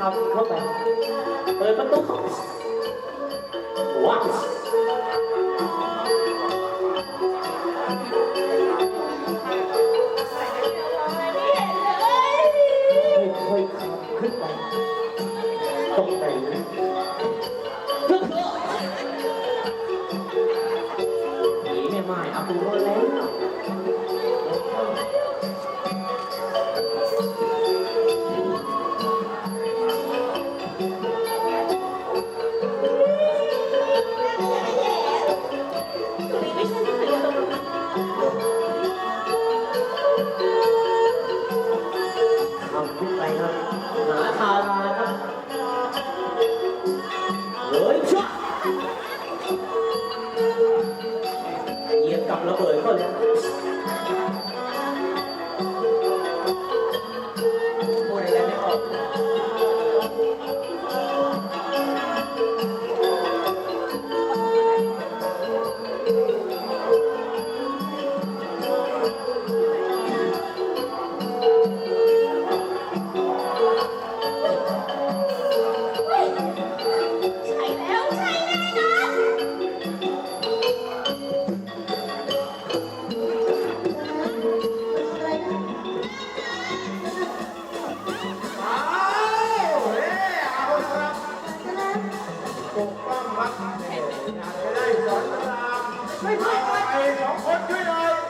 เข้าไป เปิดประตูเข้าว้าวค่อยๆทำขึ้นไปตรงไหนนะหนีไม่ไม่เอาตัวแล้ว ขึ้นไปครับหาทาราครับเฮ้ยชัว ไม่ใช่ไปสองคนช่วยเลย